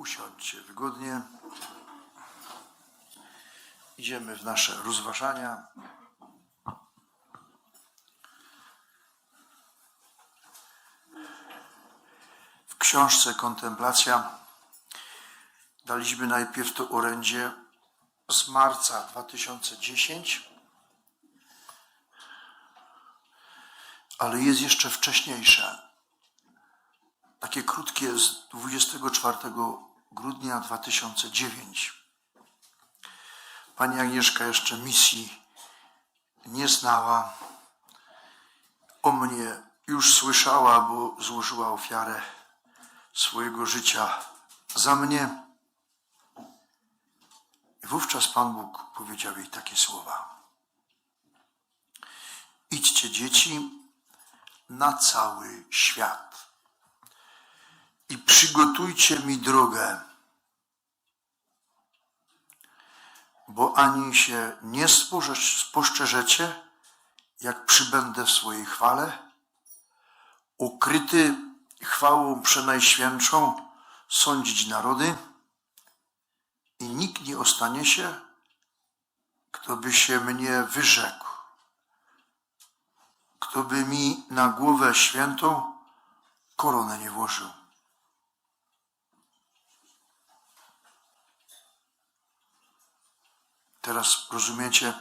Usiądźcie wygodnie. Idziemy w nasze rozważania. W książce Kontemplacja daliśmy najpierw to orędzie z marca 2010, ale jest jeszcze wcześniejsze takie krótkie z 24 grudnia 2009. Pani Agnieszka jeszcze misji nie znała. O mnie już słyszała, bo złożyła ofiarę swojego życia za mnie. I wówczas Pan Bóg powiedział jej takie słowa. Idźcie dzieci na cały świat i przygotujcie mi drogę, bo ani się nie sposzczerzecie, jak przybędę w swojej chwale, ukryty chwałą przenajświętszą sądzić narody i nikt nie ostanie się, kto by się mnie wyrzekł, kto by mi na głowę świętą koronę nie włożył. Teraz rozumiecie,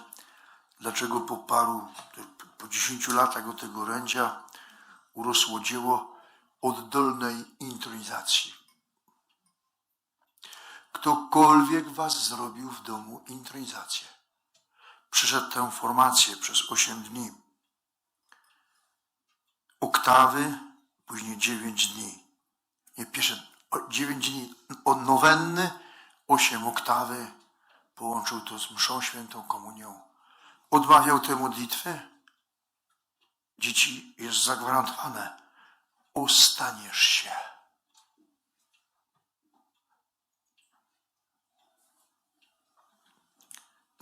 dlaczego po paru, po dziesięciu latach od tego orędzia urosło dzieło oddolnej intronizacji. Ktokolwiek was zrobił w domu intronizację, przeszedł tę formację przez osiem dni, oktawy, później dziewięć dni. Nie o- dziewięć dni od nowenny, osiem oktawy, połączył to z mszą świętą komunią, odmawiał te modlitwy, dzieci jest zagwarantowane, ostaniesz się.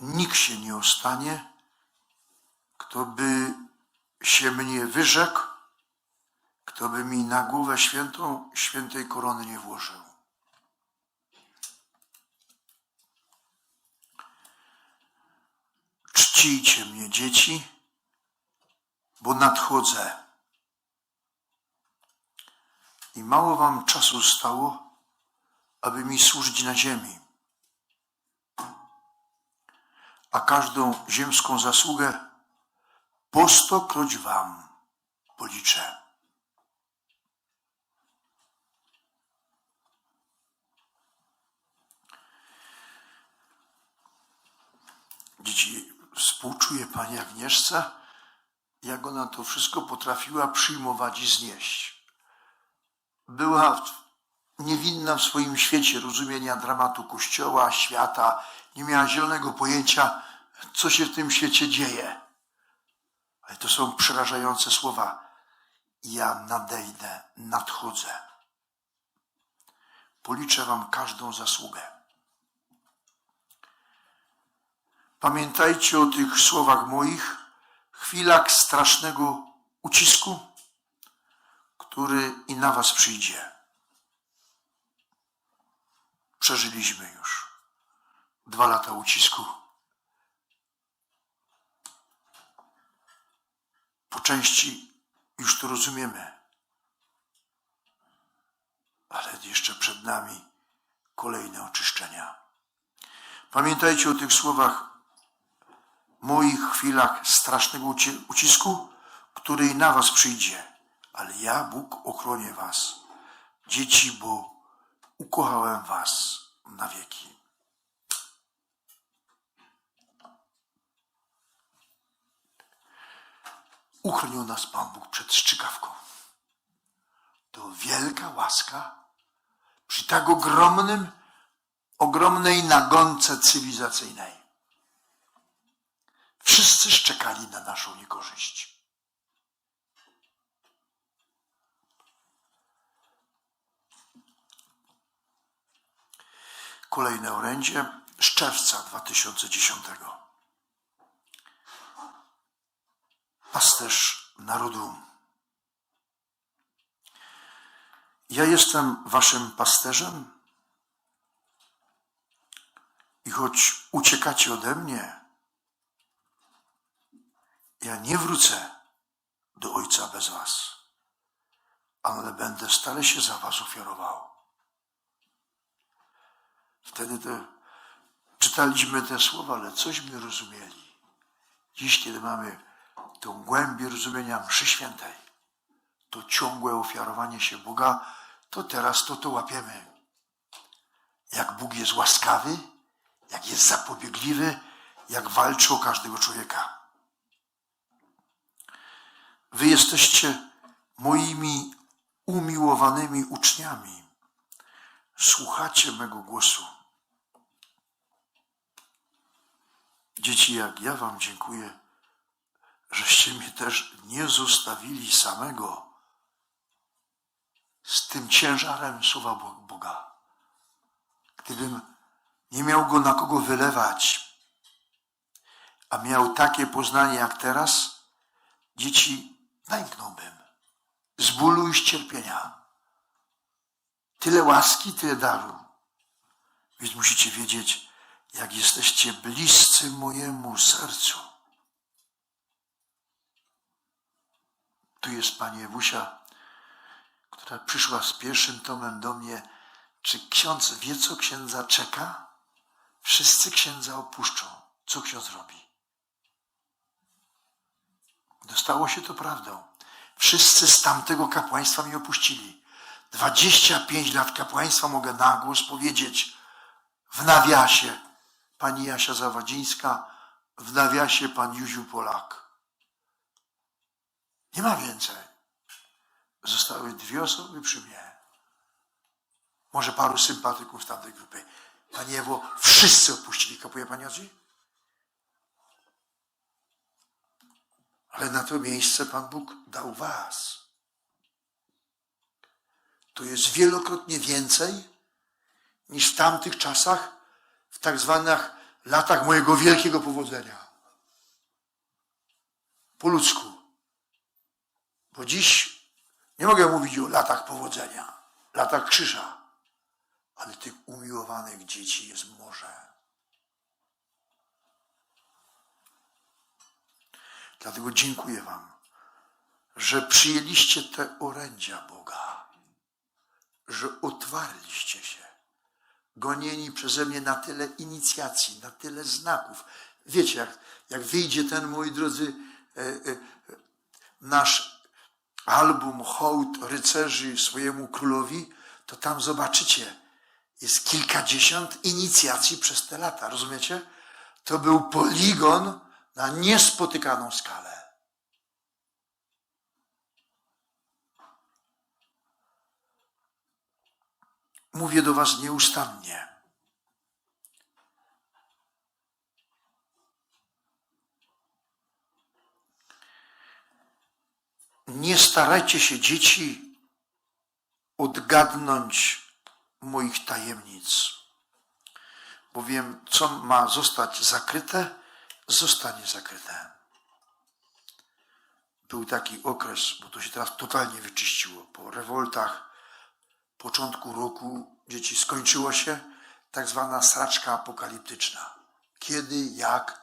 Nikt się nie ostanie, kto by się mnie wyrzekł, kto by mi na głowę świętą świętej korony nie włożył. Czcijcie mnie, dzieci, bo nadchodzę. I mało wam czasu stało, aby mi służyć na ziemi. A każdą ziemską zasługę po stokroć wam policzę. Dzieci, współczuję Pani Agnieszce, jak ona to wszystko potrafiła przyjmować i znieść. Była niewinna w swoim świecie rozumienia dramatu Kościoła, świata, nie miała zielonego pojęcia, co się w tym świecie dzieje. Ale to są przerażające słowa. Ja nadejdę, nadchodzę. Policzę Wam każdą zasługę. Pamiętajcie o tych słowach moich, chwilach strasznego ucisku, który i na Was przyjdzie. Przeżyliśmy już dwa lata ucisku. Po części już to rozumiemy, ale jeszcze przed nami kolejne oczyszczenia. Pamiętajcie o tych słowach moich chwilach strasznego uci- ucisku, który i na was przyjdzie. Ale ja, Bóg, ochronię was, dzieci, bo ukochałem was na wieki. Uchronił nas Pan Bóg przed szczykawką. To wielka łaska przy tak ogromnym, ogromnej nagonce cywilizacyjnej. Wszyscy szczekali na naszą niekorzyść. Kolejne orędzie z czerwca 2010. Pasterz narodu. Ja jestem waszym pasterzem I choć uciekacie ode mnie, ja nie wrócę do Ojca bez was, ale będę stale się za was ofiarował. Wtedy to czytaliśmy te słowa, ale cośmy rozumieli. Dziś, kiedy mamy tą głębię rozumienia mszy świętej, to ciągłe ofiarowanie się Boga, to teraz to to łapiemy. Jak Bóg jest łaskawy, jak jest zapobiegliwy, jak walczy o każdego człowieka. Wy jesteście moimi umiłowanymi uczniami. Słuchacie mego głosu. Dzieci, jak ja Wam dziękuję, żeście mnie też nie zostawili samego z tym ciężarem słowa Bo- Boga. Gdybym nie miał go na kogo wylewać, a miał takie poznanie jak teraz, dzieci pęknąłbym z bólu i z cierpienia. Tyle łaski, tyle daru. Więc musicie wiedzieć, jak jesteście bliscy mojemu sercu. Tu jest pani Ewusia, która przyszła z pierwszym tomem do mnie. Czy ksiądz wie, co księdza czeka? Wszyscy księdza opuszczą. Co ksiądz robi? Dostało się to prawdą. Wszyscy z tamtego kapłaństwa mnie opuścili. 25 lat kapłaństwa mogę na głos powiedzieć w nawiasie pani Jasia Zawadzińska, w nawiasie pan Józiu Polak. Nie ma więcej. Zostały dwie osoby przy mnie. Może paru sympatyków tamtej grupy. Pani Ewo, wszyscy opuścili. Kapuje pani o Ale na to miejsce Pan Bóg dał was. To jest wielokrotnie więcej niż w tamtych czasach, w tak zwanych latach mojego wielkiego powodzenia. Po ludzku. Bo dziś nie mogę mówić o latach powodzenia, latach krzyża, ale tych umiłowanych dzieci jest morze. Dlatego dziękuję Wam, że przyjęliście te orędzia Boga, że otwarliście się, gonieni przeze mnie na tyle inicjacji, na tyle znaków. Wiecie, jak, jak wyjdzie ten, moi drodzy, e, e, nasz album Hołd rycerzy swojemu królowi, to tam zobaczycie, jest kilkadziesiąt inicjacji przez te lata, rozumiecie? To był poligon na niespotykaną skalę. Mówię do Was nieustannie. Nie starajcie się, dzieci, odgadnąć moich tajemnic, bowiem co ma zostać zakryte, zostanie zakryte. Był taki okres, bo to się teraz totalnie wyczyściło, po rewoltach, początku roku dzieci skończyło się tak zwana sraczka apokaliptyczna. Kiedy, jak,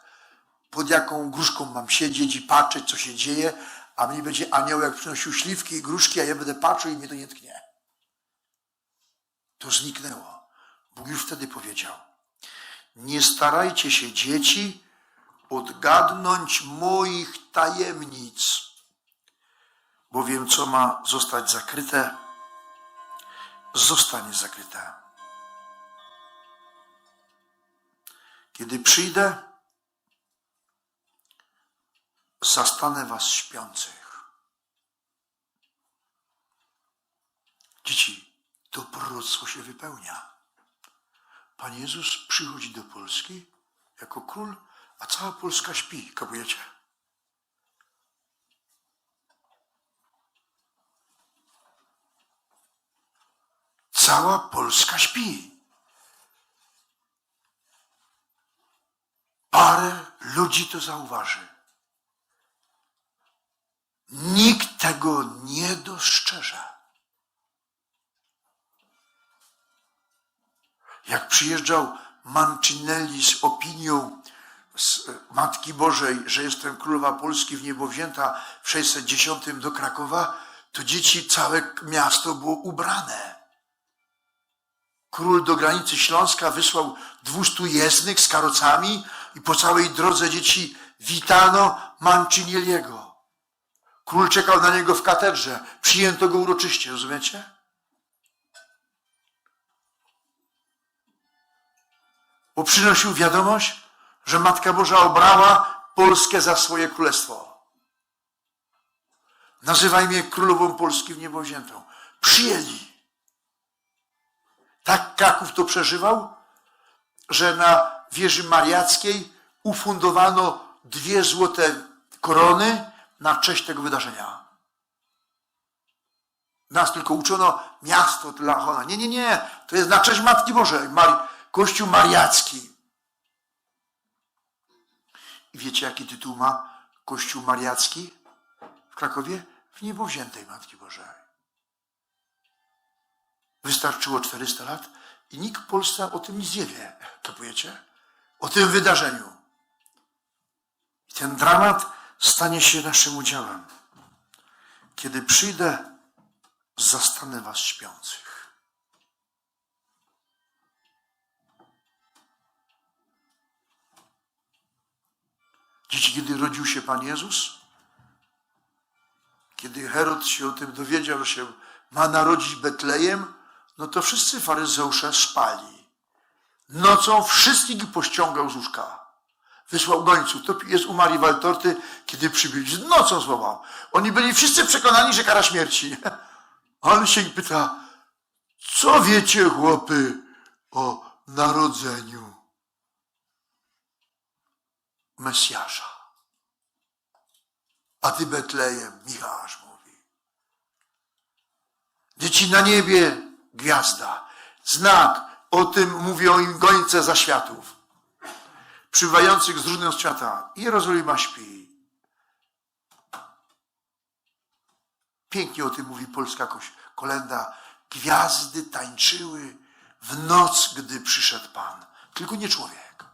pod jaką gruszką mam siedzieć i patrzeć, co się dzieje, a mnie będzie anioł jak przynosił śliwki i gruszki, a ja będę patrzył i mnie to nie tknie. To zniknęło. Bóg już wtedy powiedział, nie starajcie się dzieci odgadnąć moich tajemnic, bowiem co ma zostać zakryte, zostanie zakryte. Kiedy przyjdę, zastanę was śpiących. Dzieci, to proroctwo się wypełnia. Pan Jezus przychodzi do Polski jako król, a cała Polska śpi. Kapujecie? Cała Polska śpi. Parę ludzi to zauważy. Nikt tego nie dostrzeże. Jak przyjeżdżał Mancinelli z opinią Matki Bożej, że jestem królowa Polski w niebo wzięta w 610 do Krakowa, to dzieci, całe miasto było ubrane. Król do granicy Śląska wysłał 200 jezdnych z karocami i po całej drodze dzieci witano Mancinelliego. Król czekał na niego w katedrze. Przyjęto go uroczyście, rozumiecie? Bo przynosił wiadomość, że Matka Boża obrała Polskę za swoje królestwo. Nazywaj mnie królową Polski w niebo wziętą. Przyjęli. Tak Kraków to przeżywał, że na wieży mariackiej ufundowano dwie złote korony na cześć tego wydarzenia. Nas tylko uczono miasto dla Hona. Nie, nie, nie. To jest na cześć Matki Bożej. Mari- Kościół mariacki. I wiecie, jaki tytuł ma Kościół mariacki w Krakowie? W niebowziętej Matki Bożej. Wystarczyło 400 lat i nikt w Polsce o tym nic nie wie. Kapujecie? O tym wydarzeniu. I ten dramat stanie się naszym udziałem. Kiedy przyjdę, zastanę was śpiących. Dzieci, kiedy rodził się Pan Jezus, kiedy Herod się o tym dowiedział, że się ma narodzić Betlejem, no to wszyscy faryzeusze spali. Nocą wszystkich pościągał z łóżka. Wysłał gońców. To jest u Marii Waltorty, kiedy przybyli. Nocą zwołał. Oni byli wszyscy przekonani, że kara śmierci. On się ich pyta, co wiecie, chłopy, o narodzeniu Mesjasza? A ty Betlejem, Michał mówi. Dzieci na niebie, gwiazda. Znak. O tym mówią im gońce za światów. Przybywających z różnego świata. Jerozolima śpi. Pięknie o tym mówi polska kolenda. Gwiazdy tańczyły w noc, gdy przyszedł Pan. Tylko nie człowiek.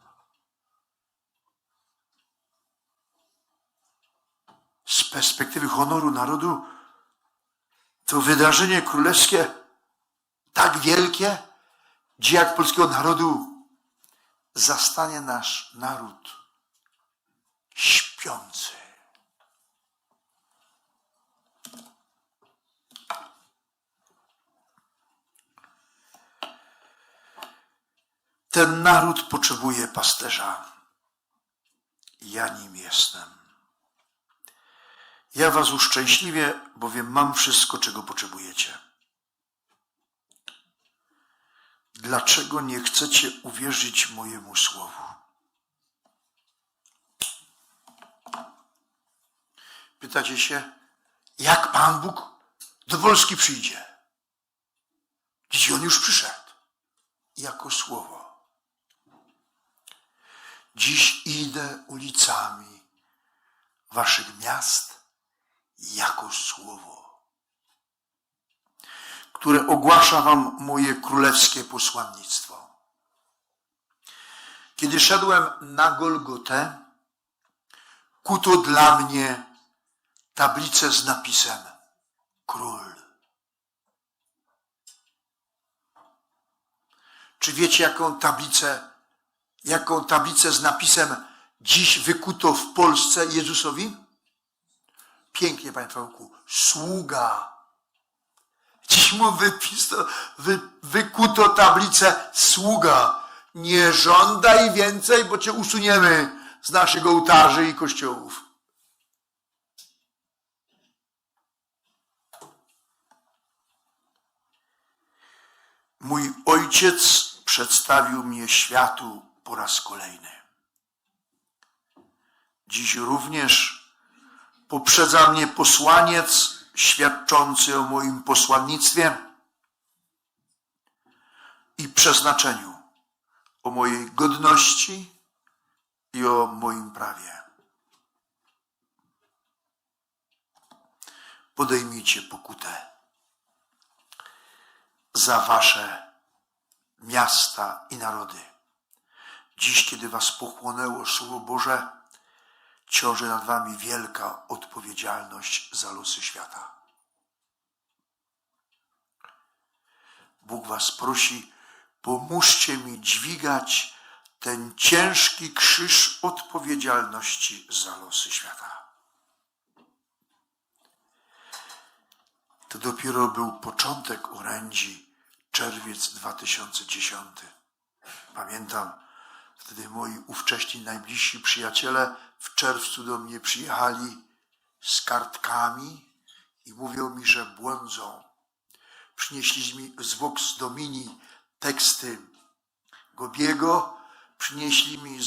Z perspektywy honoru narodu to wydarzenie królewskie tak wielkie, gdzie jak polskiego narodu zastanie nasz naród śpiący. Ten naród potrzebuje pasterza. Ja nim jestem. Ja was uszczęśliwię, bowiem mam wszystko, czego potrzebujecie. Dlaczego nie chcecie uwierzyć mojemu słowu? Pytacie się, jak Pan Bóg do Polski przyjdzie? Dziś On już przyszedł jako słowo. Dziś idę ulicami waszych miast jako słowo, które ogłasza wam moje królewskie posłannictwo. Kiedy szedłem na Golgotę, kuto dla mnie tablicę z napisem Król. Czy wiecie, jaką tablicę, jaką tablicę z napisem dziś wykuto w Polsce Jezusowi? Pięknie, panie Pawełku. Sługa. Dziś mu wypisto, wy, wykuto tablicę sługa. Nie żądaj więcej, bo cię usuniemy z naszych ołtarzy i kościołów. Mój ojciec przedstawił mnie światu po raz kolejny. Dziś również poprzedza mnie posłaniec świadczący o moim posłannictwie i przeznaczeniu, o mojej godności i o moim prawie. Podejmijcie pokutę za wasze miasta i narody, Dziś, kiedy was pochłonęło Słowo Boże, ciąży nad wami wielka odpowiedzialność za losy świata. Bóg was prosi, pomóżcie mi dźwigać ten ciężki krzyż odpowiedzialności za losy świata. To dopiero był początek orędzi, czerwiec 2010. Pamiętam, wtedy moi ówcześni najbliżsi przyjaciele w czerwcu do mnie przyjechali z kartkami i mówią mi, że błądzą. Przynieśli mi z Vox Domini teksty Gobiego, przynieśli mi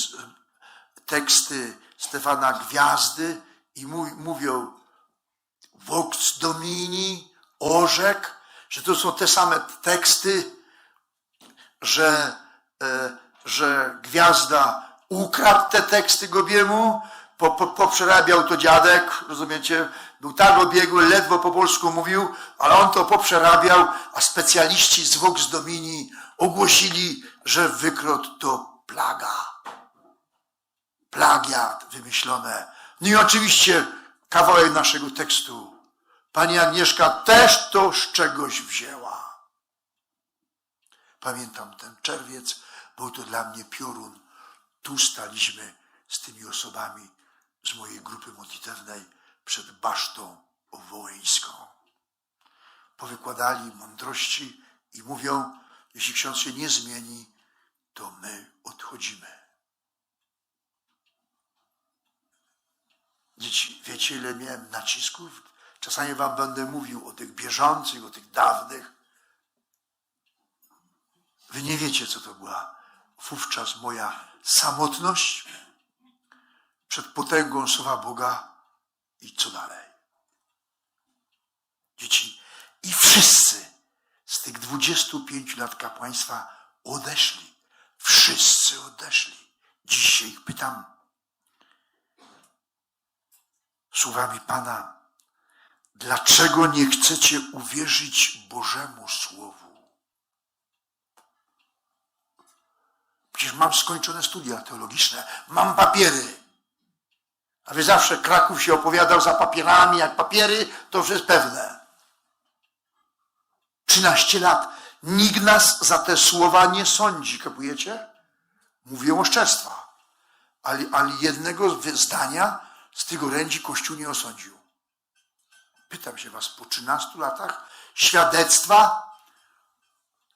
teksty Stefana Gwiazdy i mów, mówią Vox Domini, Orzek, że to są te same teksty, że, e, że Gwiazda ukradł te teksty Gobiemu, po, po, poprzerabiał to dziadek, rozumiecie? Był tak obiegły, ledwo po polsku mówił, ale on to poprzerabiał, a specjaliści z Vox Domini ogłosili, że wykrot to plaga. Plagiat wymyślone. No i oczywiście kawałek naszego tekstu. Pani Agnieszka też to z czegoś wzięła. Pamiętam ten czerwiec, był to dla mnie piorun. Tu staliśmy z tymi osobami z mojej grupy modlitewnej przed basztą wołyńską. Powykładali mądrości i mówią, jeśli ksiądz się nie zmieni, to my odchodzimy. Dzieci, wiecie ile miałem nacisków? Czasami wam będę mówił o tych bieżących, o tych dawnych. Wy nie wiecie, co to była wówczas moja samotność przed potęgą Słowa Boga i co dalej. Dzieci, i wszyscy z tych 25 lat kapłaństwa odeszli. Wszyscy odeszli. Dziś się ich pytam. Słowami Pana, dlaczego nie chcecie uwierzyć Bożemu Słowu? Mam skończone studia teologiczne, mam papiery. A wy zawsze Kraków się opowiadał za papierami, jak papiery, to już jest pewne. 13 lat. Nikt nas za te słowa nie sądzi, kapujecie? Mówię oszczerstwa. Ale, ale jednego zdania z tych orędzi Kościół nie osądził. Pytam się was, po 13 latach świadectwa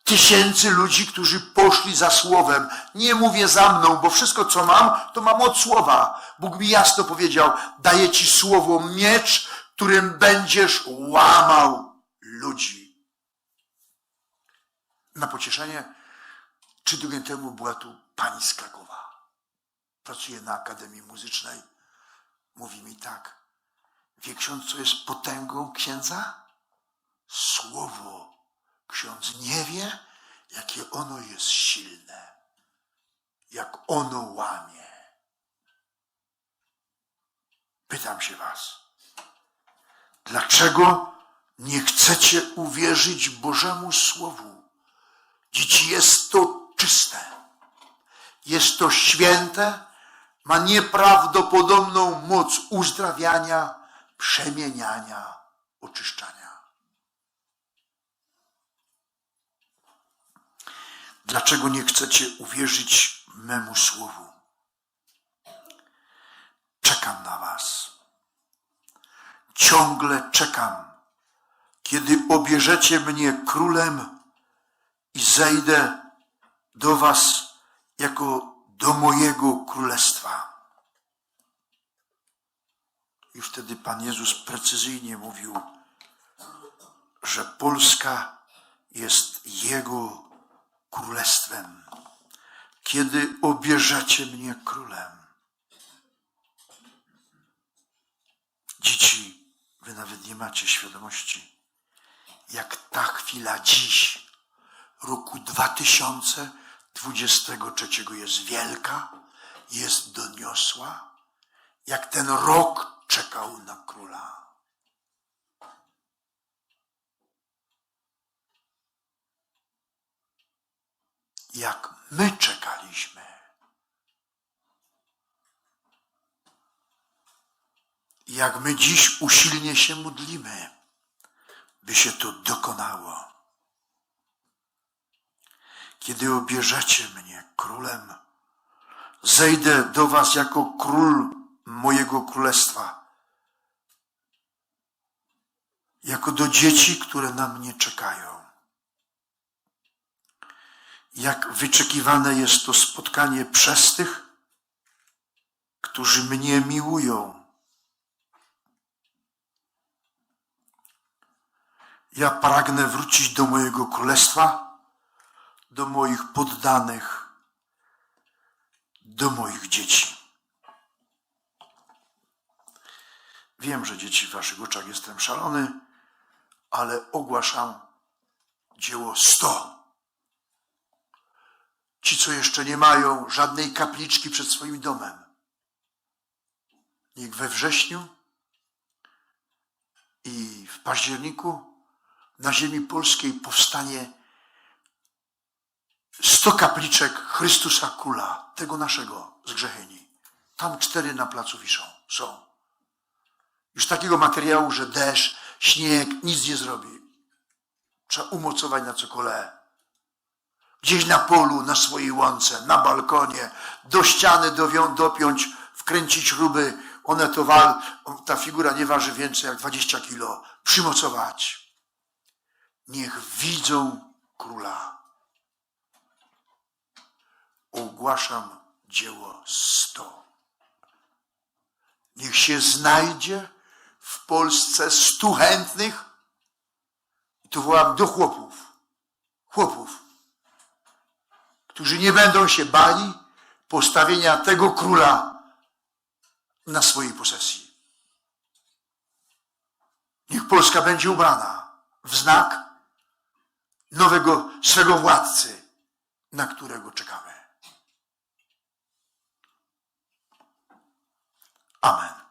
tysięcy ludzi, którzy poszli za słowem. Nie mówię za mną, bo wszystko, co mam, to mam od słowa. Bóg mi jasno powiedział, daję ci słowo miecz, którym będziesz łamał ludzi. Na pocieszenie, trzy tygodnie temu była tu pani z Krakowa. Pracuje na Akademii Muzycznej. Mówi mi tak, wie ksiądz, co jest potęgą księdza? Słowo Ksiądz nie wie, jakie ono jest silne, jak ono łamie. Pytam się Was, dlaczego nie chcecie uwierzyć Bożemu Słowu? Dzieci, jest to czyste, jest to święte, ma nieprawdopodobną moc uzdrawiania, przemieniania, oczyszczania. Dlaczego nie chcecie uwierzyć memu słowu? Czekam na Was. Ciągle czekam, kiedy obierzecie mnie królem i zejdę do Was jako do mojego królestwa. I wtedy Pan Jezus precyzyjnie mówił, że Polska jest Jego królestwem, kiedy obierzecie mnie królem. Dzieci, wy nawet nie macie świadomości, jak ta chwila dziś, roku 2023 jest wielka, jest doniosła, jak ten rok czekał na króla. jak my czekaliśmy. Jak my dziś usilnie się modlimy, by się to dokonało. Kiedy obierzecie mnie królem, zejdę do Was jako król mojego królestwa, jako do dzieci, które na mnie czekają. Jak wyczekiwane jest to spotkanie przez tych, którzy mnie miłują. Ja pragnę wrócić do mojego królestwa, do moich poddanych, do moich dzieci. Wiem, że dzieci w waszych oczach jestem szalony, ale ogłaszam dzieło 100. Ci, co jeszcze nie mają żadnej kapliczki przed swoim domem, niech we wrześniu i w październiku na ziemi polskiej powstanie 100 kapliczek Chrystusa Króla, tego naszego z Grzechyni. Tam cztery na placu wiszą, są. Już takiego materiału, że deszcz, śnieg nic nie zrobi. Trzeba umocować na cokole. Gdzieś na polu, na swojej łące, na balkonie, do ściany dowią, dopiąć, wkręcić śruby. One to wal, ta figura nie waży więcej jak 20 kilo. Przymocować. Niech widzą króla. Ogłaszam dzieło 100. Niech się znajdzie w Polsce stu chętnych. I tu wołam do chłopów. Chłopów, którzy nie będą się bali postawienia tego króla na swojej posesji. Niech Polska będzie ubrana w znak nowego swego władcy, na którego czekamy. Amen.